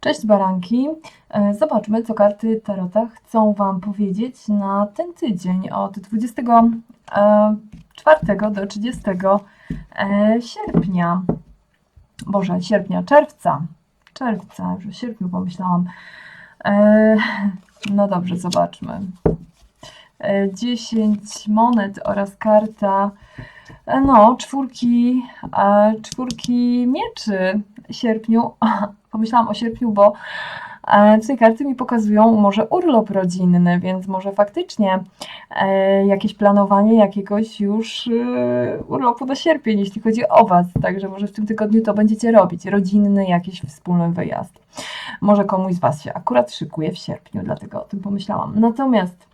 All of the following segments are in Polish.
Cześć baranki. E, Zobaczmy, co karty Tarota chcą Wam powiedzieć na ten tydzień od 24 do 30 e, sierpnia. Boże, sierpnia, czerwca. Czerwca, już o sierpniu pomyślałam. E, No dobrze, zobaczmy. E, 10 monet oraz karta e, no, czwórki, e, czwórki mieczy w sierpniu. Pomyślałam o sierpniu, bo e, tutaj karty mi pokazują może urlop rodzinny, więc może faktycznie e, jakieś planowanie jakiegoś już e, urlopu na sierpień, jeśli chodzi o Was. Także może w tym tygodniu to będziecie robić. Rodzinny jakiś wspólny wyjazd. Może komuś z Was się akurat szykuje w sierpniu, dlatego o tym pomyślałam. Natomiast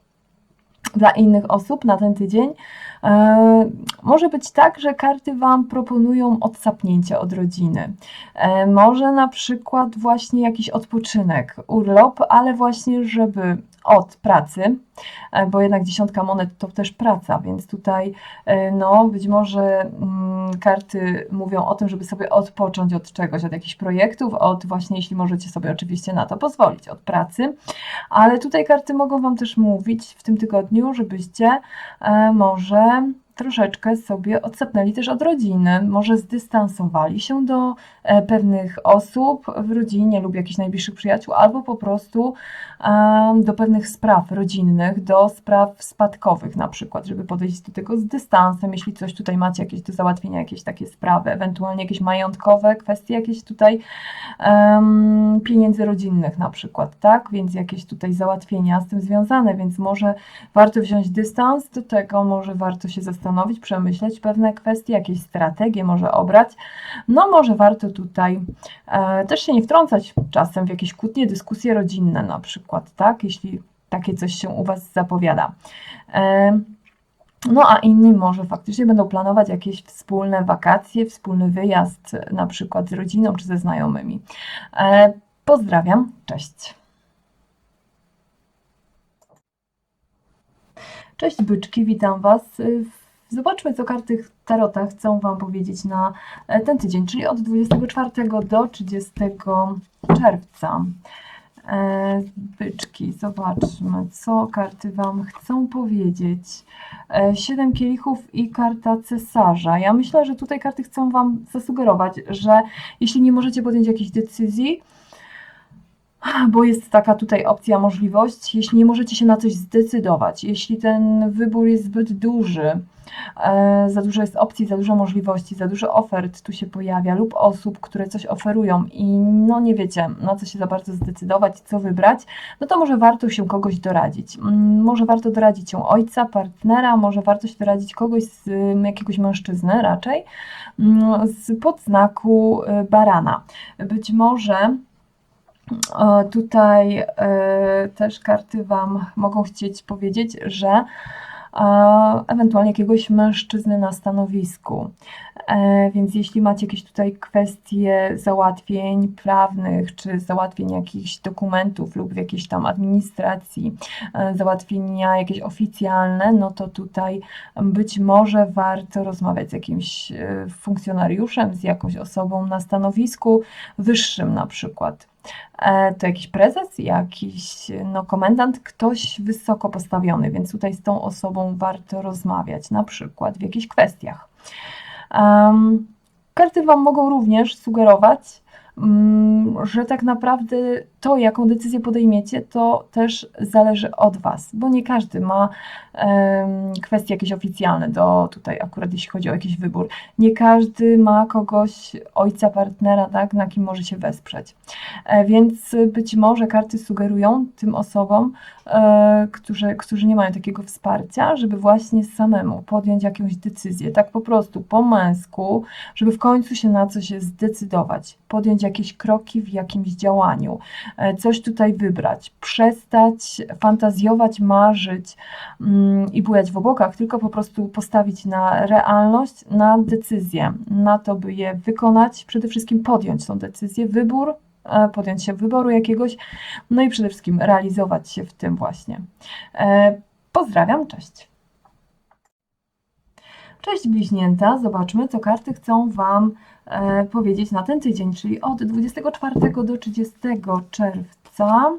dla innych osób na ten tydzień e, może być tak, że karty Wam proponują odsapnięcie od rodziny. E, może na przykład właśnie jakiś odpoczynek, urlop, ale właśnie, żeby od pracy, e, bo jednak dziesiątka monet to też praca, więc tutaj e, no być może mm, karty mówią o tym, żeby sobie odpocząć od czegoś, od jakichś projektów, od właśnie, jeśli możecie sobie oczywiście na to pozwolić, od pracy, ale tutaj karty mogą Wam też mówić w tym tygodniu, żebyście e, może troszeczkę sobie odsapnęli też od rodziny, może zdystansowali się do e, pewnych osób w rodzinie lub jakichś najbliższych przyjaciół, albo po prostu do pewnych spraw rodzinnych, do spraw spadkowych na przykład, żeby podejść do tego z dystansem, jeśli coś tutaj macie jakieś do załatwienia, jakieś takie sprawy, ewentualnie jakieś majątkowe kwestie, jakieś tutaj em, pieniędzy rodzinnych na przykład, tak? Więc jakieś tutaj załatwienia z tym związane, więc może warto wziąć dystans do tego, może warto się zastanowić, przemyśleć pewne kwestie, jakieś strategie może obrać. No może warto tutaj e, też się nie wtrącać czasem w jakieś kłótnie, dyskusje rodzinne na przykład, tak? Jeśli takie coś się u Was zapowiada. E, no a inni może faktycznie będą planować jakieś wspólne wakacje, wspólny wyjazd na przykład z rodziną czy ze znajomymi. E, Pozdrawiam, cześć. Cześć byczki, witam Was. Zobaczmy, co karty Tarota chcą Wam powiedzieć na e, ten tydzień, czyli od 24 do 30 czerwca. E, Byczki, zobaczmy, co karty Wam chcą powiedzieć. E, Siedem kielichów i karta cesarza. Ja myślę, że tutaj karty chcą Wam zasugerować, że jeśli nie możecie podjąć jakiejś decyzji, bo jest taka tutaj opcja, możliwość, jeśli nie możecie się na coś zdecydować, jeśli ten wybór jest zbyt duży, e, za dużo jest opcji, za dużo możliwości, za dużo ofert tu się pojawia lub osób, które coś oferują i no nie wiecie, na co się za bardzo zdecydować, co wybrać, no to może warto się kogoś doradzić. Mm, Może warto doradzić się ojca, partnera, może warto się doradzić kogoś z mm, jakiegoś mężczyzny raczej, mm, z podznaku y, barana. Być może Tutaj e, też karty Wam mogą chcieć powiedzieć, że e, ewentualnie jakiegoś mężczyzny na stanowisku. E, Więc jeśli macie jakieś tutaj kwestie załatwień prawnych, czy załatwień jakichś dokumentów lub w jakiejś tam administracji, załatwienia jakieś oficjalne, no to tutaj być może warto rozmawiać z jakimś funkcjonariuszem, z jakąś osobą na stanowisku wyższym na przykład. E, to jakiś prezes, jakiś no, komendant, ktoś wysoko postawiony, więc tutaj z tą osobą warto rozmawiać, na przykład w jakichś kwestiach. Em, karty Wam mogą również sugerować, mm, że tak naprawdę to, jaką decyzję podejmiecie, to też zależy od Was, bo nie każdy ma em, kwestie jakieś oficjalne do tutaj akurat jeśli chodzi o jakiś wybór. Nie każdy ma kogoś, ojca, partnera, tak, na kim może się wesprzeć. E, Więc być może karty sugerują tym osobom, e, którzy, którzy nie mają takiego wsparcia, żeby właśnie samemu podjąć jakąś decyzję, tak po prostu po męsku, żeby w końcu się na coś zdecydować, podjąć jakieś kroki w jakimś działaniu, coś tutaj wybrać, przestać fantazjować, marzyć mm, i bujać w obłokach, tylko po prostu postawić na realność, na decyzję, na to, by je wykonać, przede wszystkim podjąć tą decyzję, wybór, e, podjąć się wyboru jakiegoś, no i przede wszystkim realizować się w tym właśnie. E, Pozdrawiam, cześć. Cześć bliźnięta, zobaczmy, co karty chcą Wam e, powiedzieć na ten tydzień, czyli od 24 do 30 czerwca.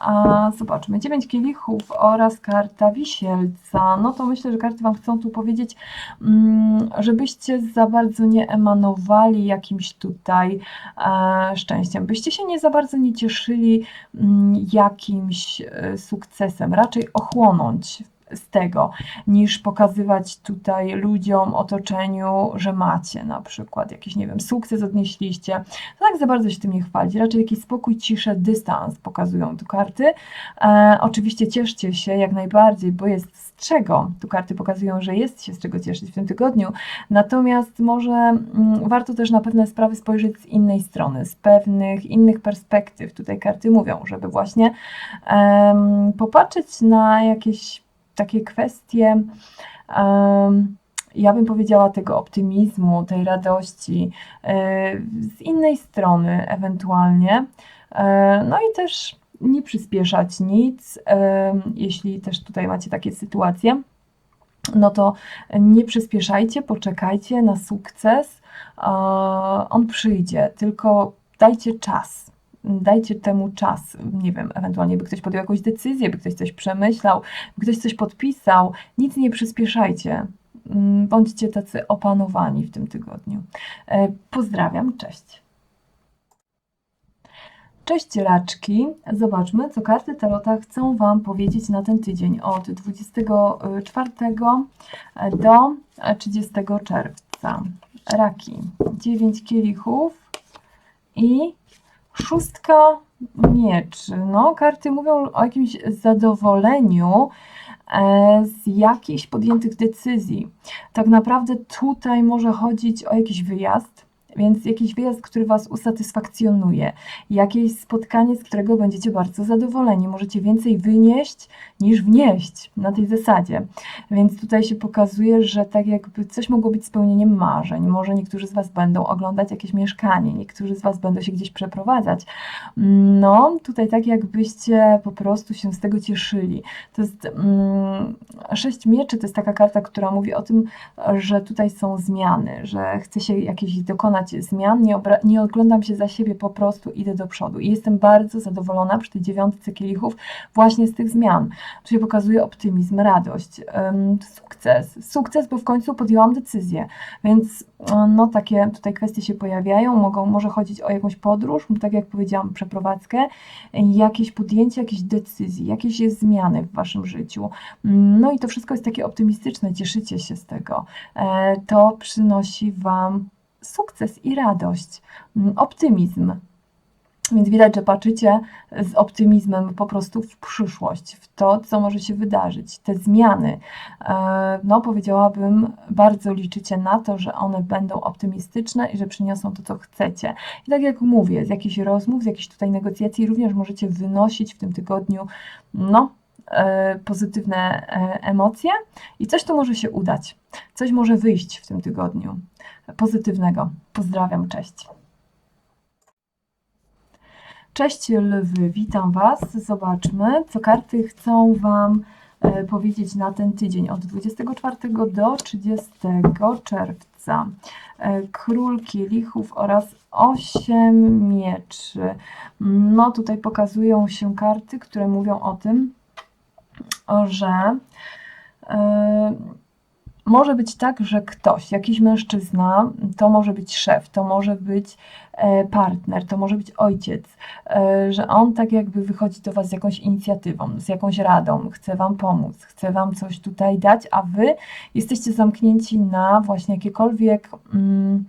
A zobaczmy, 9 kielichów oraz karta wisielca. No to myślę, że karty Wam chcą tu powiedzieć, mm, żebyście za bardzo nie emanowali jakimś tutaj e, szczęściem, byście się nie za bardzo nie cieszyli mm, jakimś e, sukcesem, raczej ochłonąć z tego, niż pokazywać tutaj ludziom, otoczeniu, że macie na przykład jakiś, nie wiem, sukces odnieśliście. To tak za bardzo się tym nie chwalić. Raczej jakiś spokój, ciszę, dystans pokazują tu karty. E, oczywiście cieszcie się jak najbardziej, bo jest z czego. Tu karty pokazują, że jest się z czego cieszyć w tym tygodniu. Natomiast może mm, warto też na pewne sprawy spojrzeć z innej strony, z pewnych innych perspektyw. Tutaj karty mówią, żeby właśnie em, popatrzeć na jakieś takie kwestie, ja bym powiedziała, tego optymizmu, tej radości e, z innej strony, ewentualnie. E, No i też nie przyspieszać nic, em, jeśli też tutaj macie takie sytuacje. No to nie przyspieszajcie, poczekajcie na sukces. e, On przyjdzie, tylko dajcie czas dajcie temu czas, nie wiem, ewentualnie by ktoś podjął jakąś decyzję, by ktoś coś przemyślał, by ktoś coś podpisał, nic nie przyspieszajcie. Mm, Bądźcie tacy opanowani w tym tygodniu. E, Pozdrawiam, cześć. Cześć raczki. Zobaczmy, co karty Tarota chcą Wam powiedzieć na ten tydzień od 24 do 30 czerwca. Raki. 9 kielichów i Szóstka mieczy. No, karty mówią o jakimś zadowoleniu e, z jakichś podjętych decyzji. Tak naprawdę tutaj może chodzić o jakiś wyjazd, więc jakiś wyjazd, który Was usatysfakcjonuje, jakieś spotkanie, z którego będziecie bardzo zadowoleni. Możecie więcej wynieść niż wnieść na tej zasadzie. Więc tutaj się pokazuje, że tak jakby coś mogło być spełnieniem marzeń. Może niektórzy z Was będą oglądać jakieś mieszkanie, niektórzy z Was będą się gdzieś przeprowadzać. No, tutaj tak jakbyście po prostu się z tego cieszyli. To jest mm, sześć mieczy, to jest taka karta, która mówi o tym, że tutaj są zmiany, że chce się jakieś dokonać zmian, nie, nie oglądam się za siebie, po prostu idę do przodu. I jestem bardzo zadowolona przy tej dziewiątce kielichów właśnie z tych zmian. Tu się pokazuje optymizm, radość, sukces. Sukces, bo w końcu podjęłam decyzję. Więc y, no takie tutaj kwestie się pojawiają, mogą może chodzić o jakąś podróż, tak jak powiedziałam, przeprowadzkę, jakieś podjęcie jakiejś decyzji, jakieś jest zmiany w Waszym życiu. No i to wszystko jest takie optymistyczne, cieszycie się z tego. E, To przynosi Wam sukces i radość, mm, optymizm. Więc widać, że patrzycie z optymizmem po prostu w przyszłość, w to, co może się wydarzyć, te zmiany. E, No, powiedziałabym, bardzo liczycie na to, że one będą optymistyczne i że przyniosą to, co chcecie. I tak jak mówię, z jakichś rozmów, z jakichś tutaj negocjacji również możecie wynosić w tym tygodniu, no, pozytywne e, emocje i coś tu może się udać. Coś może wyjść w tym tygodniu pozytywnego. Pozdrawiam, cześć. Cześć lwy, witam Was. Zobaczmy, co karty chcą Wam e, powiedzieć na ten tydzień od 24 do 30 czerwca. E, Król kielichów oraz 8 mieczy. No tutaj pokazują się karty, które mówią o tym, że e, może być tak, że ktoś, jakiś mężczyzna, to może być szef, to może być e, partner, to może być ojciec, e, że on tak jakby wychodzi do Was z jakąś inicjatywą, z jakąś radą, chce Wam pomóc, chce Wam coś tutaj dać, a Wy jesteście zamknięci na właśnie jakiekolwiek, mm,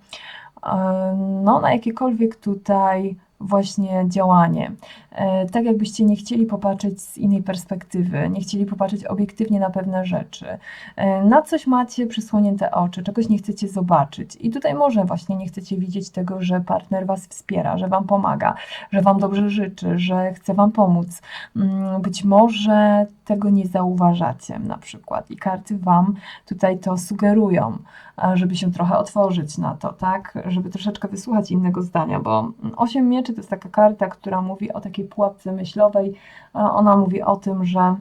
no na jakiekolwiek tutaj właśnie działanie. E, Tak jakbyście nie chcieli popatrzeć z innej perspektywy, nie chcieli popatrzeć obiektywnie na pewne rzeczy. E, Na coś macie przysłonięte oczy, czegoś nie chcecie zobaczyć. I tutaj może właśnie nie chcecie widzieć tego, że partner Was wspiera, że Wam pomaga, że Wam dobrze życzy, że chce Wam pomóc. Mm, Być może tego nie zauważacie na przykład i karty Wam tutaj to sugerują, żeby się trochę otworzyć na to, tak? Żeby troszeczkę wysłuchać innego zdania, bo osiem mieczy to jest taka karta, która mówi o takiej pułapce myślowej. Ona mówi o tym, że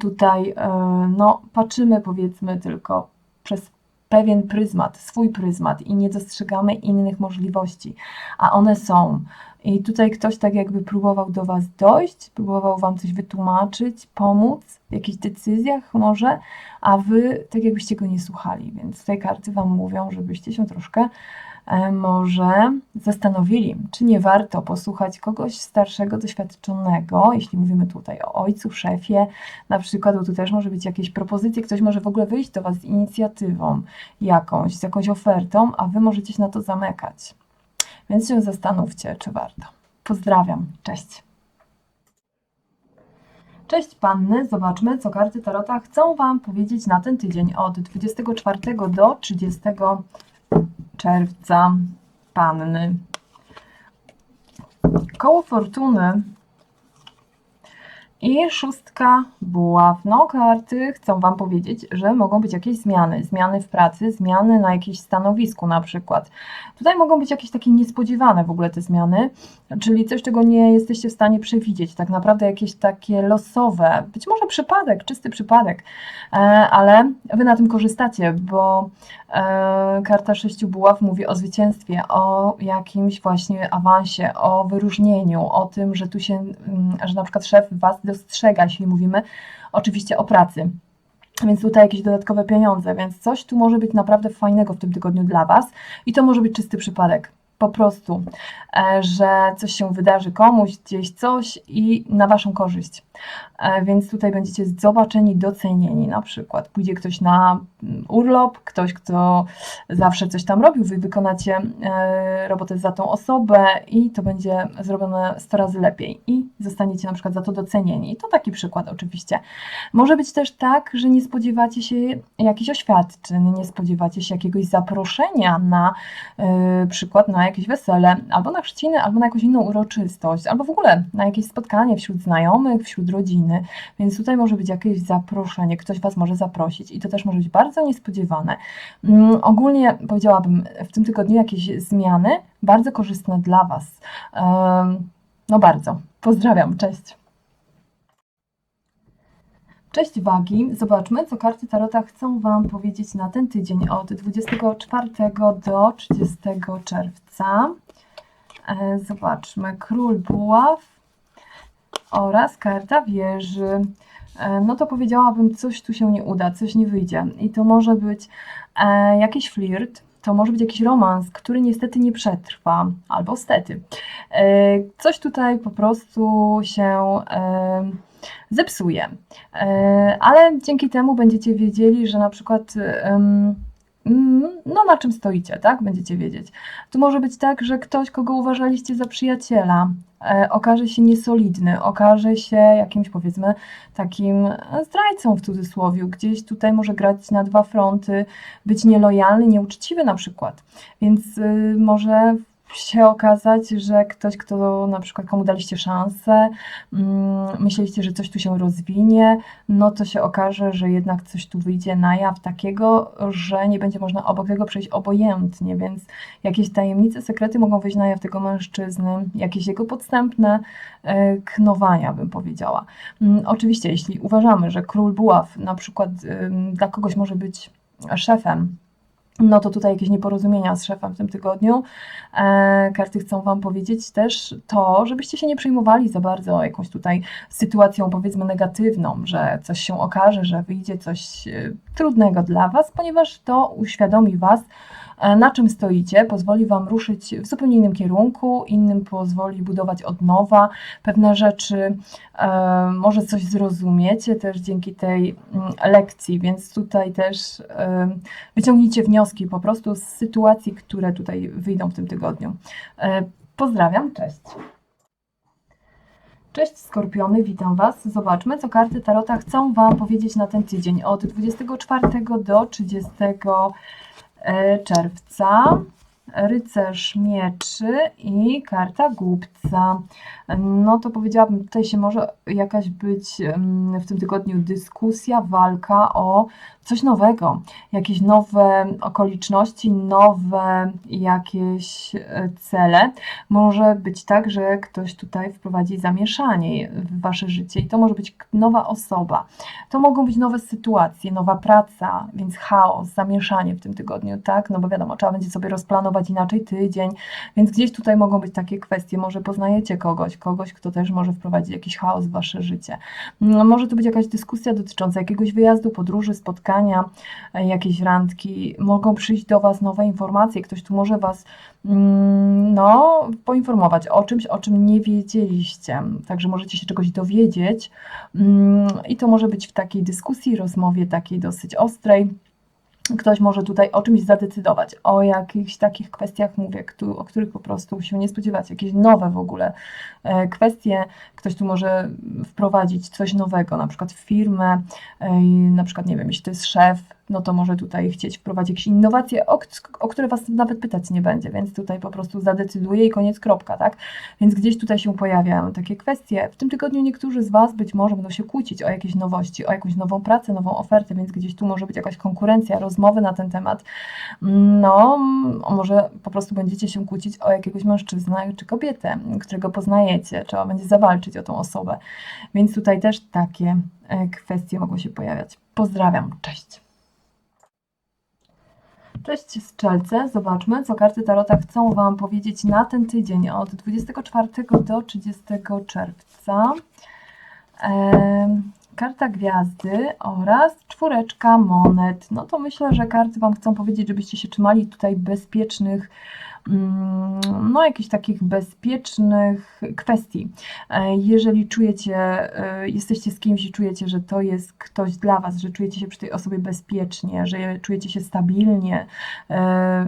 tutaj e, no, patrzymy powiedzmy tylko przez pewien pryzmat, swój pryzmat i nie dostrzegamy innych możliwości, a one są. I tutaj ktoś tak jakby próbował do Was dojść, próbował Wam coś wytłumaczyć, pomóc w jakichś decyzjach może, a Wy tak jakbyście go nie słuchali. Więc tutaj karty Wam mówią, żebyście się troszkę może zastanowili, czy nie warto posłuchać kogoś starszego, doświadczonego, jeśli mówimy tutaj o ojcu, szefie, na przykład, bo tu też może być jakieś propozycje, ktoś może w ogóle wyjść do Was z inicjatywą jakąś, z jakąś ofertą, a Wy możecie się na to zamykać. Więc się zastanówcie, czy warto. Pozdrawiam, cześć. Cześć panny, zobaczmy, co karty Tarota chcą Wam powiedzieć na ten tydzień od 24 do 30 czerwca. Panny. Koło fortuny i szóstka buław. No, karty chcą Wam powiedzieć, że mogą być jakieś zmiany. Zmiany w pracy, zmiany na jakimś stanowisku na przykład. Tutaj mogą być jakieś takie niespodziewane w ogóle te zmiany, czyli coś, czego nie jesteście w stanie przewidzieć. Tak naprawdę jakieś takie losowe, być może przypadek, czysty przypadek, e, ale Wy na tym korzystacie, bo e, karta sześciu buław mówi o zwycięstwie, o jakimś właśnie awansie, o wyróżnieniu, o tym, że tu się, mm, że na przykład szef Was dostrzega, jeśli mówimy oczywiście o pracy. Więc tutaj jakieś dodatkowe pieniądze, więc coś tu może być naprawdę fajnego w tym tygodniu dla Was i to może być czysty przypadek. Po prostu, e, że coś się wydarzy komuś, gdzieś coś i na Waszą korzyść. E, Więc tutaj będziecie zobaczeni, docenieni. Na przykład pójdzie ktoś na mm, urlop, ktoś, kto zawsze coś tam robił, Wy wykonacie e, robotę za tą osobę i to będzie zrobione 100 razy lepiej i zostaniecie na przykład za to docenieni. To taki przykład oczywiście. Może być też tak, że nie spodziewacie się jakichś oświadczeń, nie spodziewacie się jakiegoś zaproszenia na e, przykład na jakieś wesele, albo na chrzciny, albo na jakąś inną uroczystość, albo w ogóle na jakieś spotkanie wśród znajomych, rodziny. Więc tutaj może być jakieś zaproszenie, ktoś Was może zaprosić i to też może być bardzo niespodziewane. Mm, ogólnie powiedziałabym w tym tygodniu jakieś zmiany bardzo korzystne dla Was. No bardzo. Pozdrawiam, cześć. Cześć wagi. Zobaczmy, co karty Tarota chcą Wam powiedzieć na ten tydzień od 24 do 30 czerwca. E, Zobaczmy, Król Buław oraz karta Wieży. E, No to powiedziałabym, coś tu się nie uda, coś nie wyjdzie. I to może być e, jakiś flirt, to może być jakiś romans, który niestety nie przetrwa, albo stety. E, Coś tutaj po prostu się zepsuje. Ale dzięki temu będziecie wiedzieli, że na przykład no na czym stoicie, tak? Będziecie wiedzieć. Tu może być tak, że ktoś, kogo uważaliście za przyjaciela, e, okaże się niesolidny, okaże się jakimś powiedzmy takim e, zdrajcą w cudzysłowie. Gdzieś tutaj może grać na dwa fronty, być nielojalny, nieuczciwy na przykład. Więc y, może się okazać, że ktoś, kto na przykład komu daliście szansę, mm, myśleliście, że coś tu się rozwinie, no to się okaże, że jednak coś tu wyjdzie na jaw takiego, że nie będzie można obok tego przejść obojętnie, więc jakieś tajemnice, sekrety mogą wyjść na jaw tego mężczyzny, jakieś jego podstępne e, knowania, bym powiedziała. Mm, Oczywiście, jeśli uważamy, że król buław na przykład dla kogoś może być szefem, no to tutaj jakieś nieporozumienia z szefem w tym tygodniu. E, karty chcą Wam powiedzieć też to, żebyście się nie przejmowali za bardzo jakąś tutaj sytuacją, powiedzmy, negatywną, że coś się okaże, że wyjdzie coś e, trudnego dla Was, ponieważ to uświadomi Was, na czym stoicie, pozwoli Wam ruszyć w zupełnie innym kierunku, innym pozwoli budować od nowa pewne rzeczy, e, może coś zrozumiecie też dzięki tej mm, lekcji, więc tutaj też e, wyciągnijcie wnioski po prostu z sytuacji, które tutaj wyjdą w tym tygodniu. E, Pozdrawiam, cześć. Cześć Skorpiony, witam Was. Zobaczmy, co karty Tarota chcą Wam powiedzieć na ten tydzień od 24 do 30 e, czerwca. Rycerz mieczy i karta głupca. No to powiedziałabym, tutaj się może jakaś być w tym tygodniu dyskusja, walka o coś nowego, jakieś nowe okoliczności, nowe jakieś e, cele. Może być tak, że ktoś tutaj wprowadzi zamieszanie w wasze życie i to może być nowa osoba. To mogą być nowe sytuacje, nowa praca, więc chaos, zamieszanie w tym tygodniu, tak? No bo wiadomo, trzeba będzie sobie rozplanować inaczej tydzień, więc gdzieś tutaj mogą być takie kwestie. Może poznajecie kogoś, kogoś, kto też może wprowadzić jakiś chaos w wasze życie. No, Może to być jakaś dyskusja dotycząca jakiegoś wyjazdu, podróży, spotkania, e, jakiejś randki. Mogą przyjść do was nowe informacje, ktoś tu może was mm, no, poinformować o czymś, o czym nie wiedzieliście. Także możecie się czegoś dowiedzieć mm, i to może być w takiej dyskusji, rozmowie takiej dosyć ostrej. Ktoś może tutaj o czymś zadecydować, o jakichś takich kwestiach mówię, o których po prostu się nie spodziewacie, jakieś nowe w ogóle e, kwestie. Ktoś tu może wprowadzić coś nowego, na przykład firmę, e, na przykład, nie wiem, jeśli to jest szef, no to może tutaj chcieć wprowadzić jakieś innowacje, o, o które Was nawet pytać nie będzie, więc tutaj po prostu zadecyduje i koniec, kropka, tak? Więc gdzieś tutaj się pojawiają takie kwestie. W tym tygodniu niektórzy z Was być może będą się kłócić o jakieś nowości, o jakąś nową pracę, nową ofertę, więc gdzieś tu może być jakaś konkurencja, rozmowy na ten temat. No, może po prostu będziecie się kłócić o jakiegoś mężczyznę czy kobietę, którego poznajecie, trzeba będzie zawalczyć o tą osobę. Więc tutaj też takie e, kwestie mogą się pojawiać. Pozdrawiam, cześć. Cześć Strzelce, zobaczmy co karty Tarota chcą Wam powiedzieć na ten tydzień od 24 do 30 czerwca. Em, karta gwiazdy oraz czwóreczka monet. No to myślę, że karty Wam chcą powiedzieć, żebyście się trzymali tutaj bezpiecznych, no jakichś takich bezpiecznych kwestii. E, Jeżeli czujecie, e, jesteście z kimś i czujecie, że to jest ktoś dla Was, że czujecie się przy tej osobie bezpiecznie, że czujecie się stabilnie, e,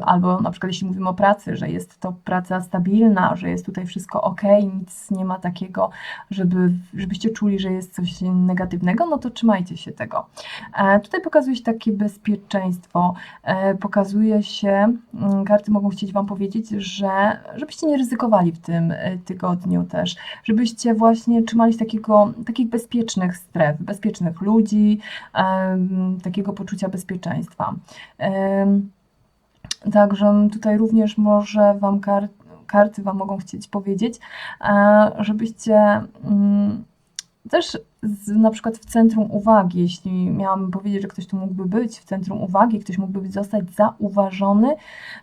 albo na przykład jeśli mówimy o pracy, że jest to praca stabilna, że jest tutaj wszystko ok, nic nie ma takiego, żeby, żebyście czuli, że jest coś negatywnego, no to trzymajcie się tego. Tutaj pokazuje się takie bezpieczeństwo, pokazuje się, mm, karty mogą chcieć Wam powiedzieć, że żebyście nie ryzykowali w tym e, tygodniu też, żebyście właśnie trzymali takiego, takich bezpiecznych stref, bezpiecznych ludzi, takiego poczucia bezpieczeństwa. Także tutaj również może Wam kar karty Wam mogą chcieć powiedzieć, żebyście mm, też z, na przykład w centrum uwagi, jeśli miałabym powiedzieć, że ktoś tu mógłby być w centrum uwagi, ktoś mógłby zostać zauważony,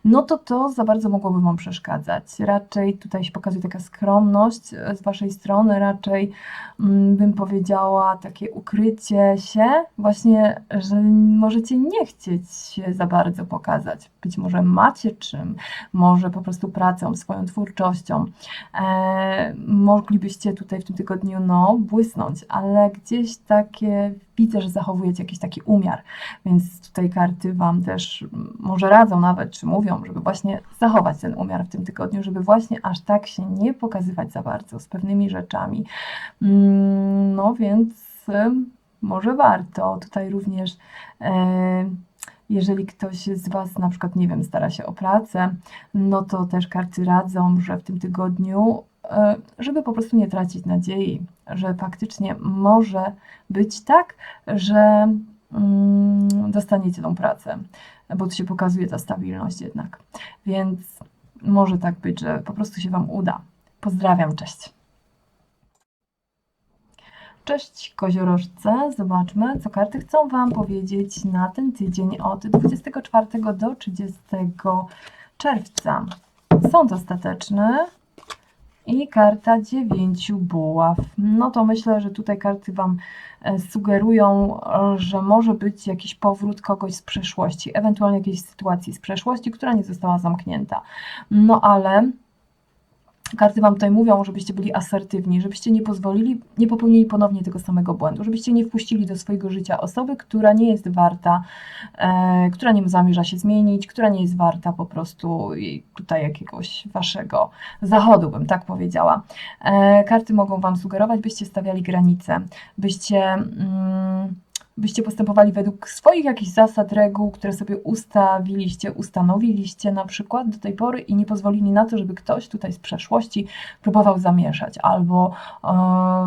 no to to za bardzo mogłoby Wam przeszkadzać. Raczej tutaj się pokazuje taka skromność e, z Waszej strony, raczej mm, bym powiedziała takie ukrycie się, właśnie, że możecie nie chcieć się za bardzo pokazać. Być może macie czym, może po prostu pracą, swoją twórczością. E, moglibyście tutaj w tym tygodniu no, błysnąć, ale gdzieś takie widzę, że zachowujecie jakiś taki umiar, więc tutaj karty Wam też mm, może radzą nawet, czy mówią, żeby właśnie zachować ten umiar w tym tygodniu, żeby właśnie aż tak się nie pokazywać za bardzo z pewnymi rzeczami. Mm, No więc może warto tutaj również. e, jeżeli ktoś z Was na przykład, nie wiem, stara się o pracę, no to też karty radzą, że w tym tygodniu, żeby po prostu nie tracić nadziei, że faktycznie może być tak, że mm, dostaniecie tą pracę, bo tu się pokazuje ta stabilność jednak. Więc może tak być, że po prostu się Wam uda. Pozdrawiam, cześć. Cześć koziorożce, zobaczmy co karty chcą Wam powiedzieć na ten tydzień od 24 do 30 czerwca. Sąd ostateczny i karta dziewięciu buław. No to myślę, że tutaj karty Wam e, sugerują, że może być jakiś powrót kogoś z przeszłości, ewentualnie jakiejś sytuacji z przeszłości, która nie została zamknięta. No ale karty Wam tutaj mówią, żebyście byli asertywni, żebyście nie pozwolili, nie popełnili ponownie tego samego błędu, żebyście nie wpuścili do swojego życia osoby, która nie jest warta, e, która nie zamierza się zmienić, która nie jest warta po prostu tutaj jakiegoś Waszego zachodu, bym tak powiedziała. E, karty mogą Wam sugerować, byście stawiali granice, byście mm, byście postępowali według swoich jakichś zasad, reguł, które sobie ustawiliście, ustanowiliście na przykład do tej pory i nie pozwolili na to, żeby ktoś tutaj z przeszłości próbował zamieszać albo e,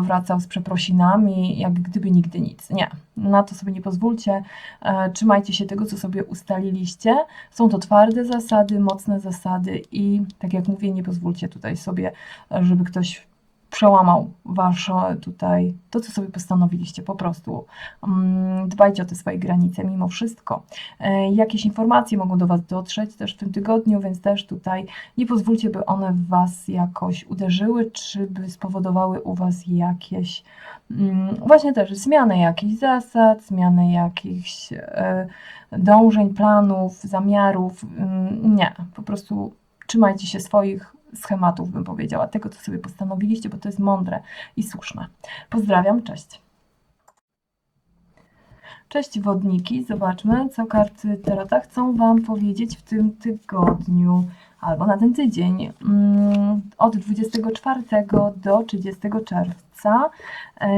wracał z przeprosinami, jak gdyby nigdy nic. Nie, na to sobie nie pozwólcie. E, trzymajcie się tego, co sobie ustaliliście. Są to twarde zasady, mocne zasady i tak jak mówię, nie pozwólcie tutaj sobie, e, żeby ktoś przełamał wasze tutaj to, co sobie postanowiliście. Po prostu mm, dbajcie o te swoje granice mimo wszystko. E, Jakieś informacje mogą do Was dotrzeć też w tym tygodniu, więc też tutaj nie pozwólcie, by one w Was jakoś uderzyły, czy by spowodowały u Was jakieś mm, właśnie też zmianę jakichś zasad, zmianę jakichś e, dążeń, planów, zamiarów. Mm, Nie, po prostu trzymajcie się swoich schematów, bym powiedziała, tego, co sobie postanowiliście, bo to jest mądre i słuszne. Pozdrawiam, cześć. Cześć wodniki, zobaczmy, co karty Tarota chcą Wam powiedzieć w tym tygodniu albo na ten tydzień mm, od 24 do 30 czerwca.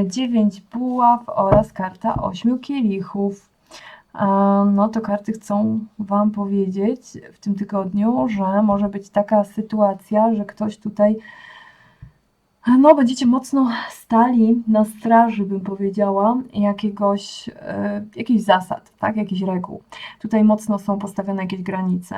9 buław oraz karta 8 kielichów. No to karty chcą Wam powiedzieć w tym tygodniu, że może być taka sytuacja, że ktoś tutaj no, będziecie mocno stali na straży, bym powiedziała, jakiegoś, e, jakichś zasad, tak, jakichś reguł. Tutaj mocno są postawione jakieś granice,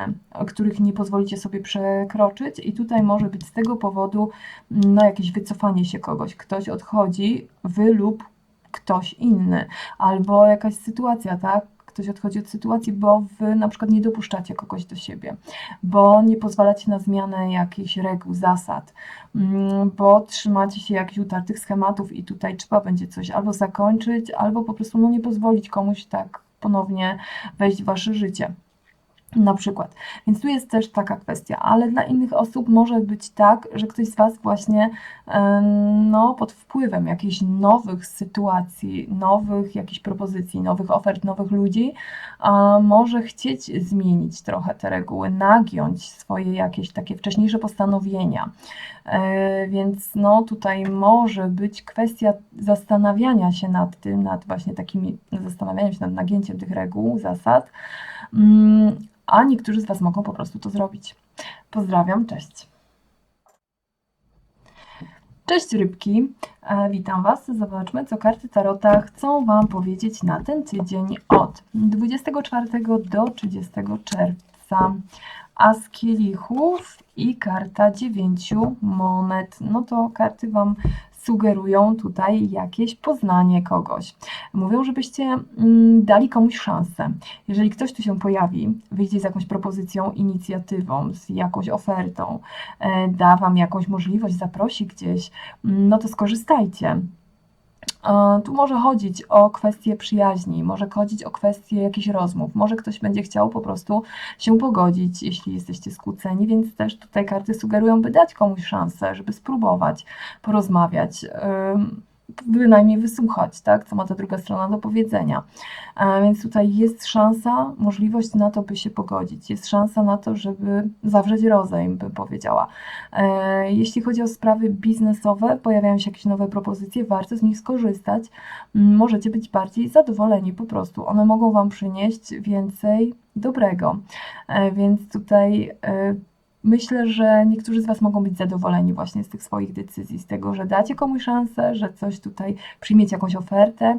których nie pozwolicie sobie przekroczyć i tutaj może być z tego powodu no, jakieś wycofanie się kogoś. Ktoś odchodzi, wy lub ktoś inny, albo jakaś sytuacja, tak? Ktoś odchodzi od sytuacji, bo wy na przykład nie dopuszczacie kogoś do siebie, bo nie pozwalacie na zmianę jakichś reguł, zasad, mm, bo trzymacie się jakichś utartych schematów i tutaj trzeba będzie coś albo zakończyć, albo po prostu no, nie pozwolić komuś tak ponownie wejść w wasze życie. Na przykład. Więc tu jest też taka kwestia, ale dla innych osób może być tak, że ktoś z Was właśnie no, pod wpływem jakichś nowych sytuacji, nowych jakichś propozycji, nowych ofert, nowych ludzi, może chcieć zmienić trochę te reguły, nagiąć swoje jakieś takie wcześniejsze postanowienia. E, Więc no, tutaj może być kwestia zastanawiania się nad tym, nad właśnie takimi, zastanawianiem się nad nagięciem tych reguł, zasad, Mm, a niektórzy z Was mogą po prostu to zrobić. Pozdrawiam, cześć. Cześć rybki, e, witam Was. Zobaczmy, co karty Tarota chcą Wam powiedzieć na ten tydzień od 24 do 30 czerwca. As kielichów i karta dziewięciu monet. No to karty Wam sugerują tutaj jakieś poznanie kogoś. Mówią, żebyście mm, dali komuś szansę. Jeżeli ktoś tu się pojawi, wyjdzie z jakąś propozycją, inicjatywą, z jakąś ofertą, e, da Wam jakąś możliwość, zaprosi gdzieś, no to skorzystajcie. E, Tu może chodzić o kwestie przyjaźni, może chodzić o kwestie jakichś rozmów, może ktoś będzie chciał po prostu się pogodzić, jeśli jesteście skłóceni, więc też tutaj karty sugerują, by dać komuś szansę, żeby spróbować porozmawiać, bynajmniej wysłuchać, tak, co ma ta druga strona do powiedzenia. E, Więc tutaj jest szansa, możliwość na to, by się pogodzić, jest szansa na to, żeby zawrzeć rozejm, bym powiedziała. E, Jeśli chodzi o sprawy biznesowe, pojawiają się jakieś nowe propozycje, warto z nich skorzystać. Mm, Możecie być bardziej zadowoleni po prostu. One mogą Wam przynieść więcej dobrego. E, Więc tutaj myślę, że niektórzy z Was mogą być zadowoleni właśnie z tych swoich decyzji, z tego, że dacie komuś szansę, że coś tutaj przyjmiecie jakąś ofertę,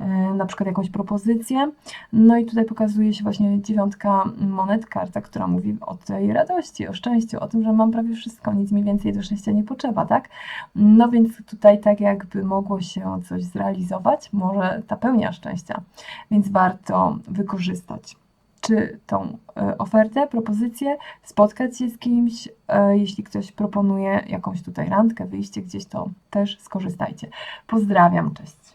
e, na przykład jakąś propozycję. No i tutaj pokazuje się właśnie dziewiątka monet, karta, która mówi o tej radości, o szczęściu, o tym, że mam prawie wszystko, nic mi więcej do szczęścia nie potrzeba, tak? No więc tutaj tak jakby mogło się coś zrealizować, może ta pełnia szczęścia, więc warto wykorzystać czy tą e, ofertę, propozycję, spotkać się z kimś, e, jeśli ktoś proponuje jakąś tutaj randkę, wyjście gdzieś, to też skorzystajcie. Pozdrawiam, cześć.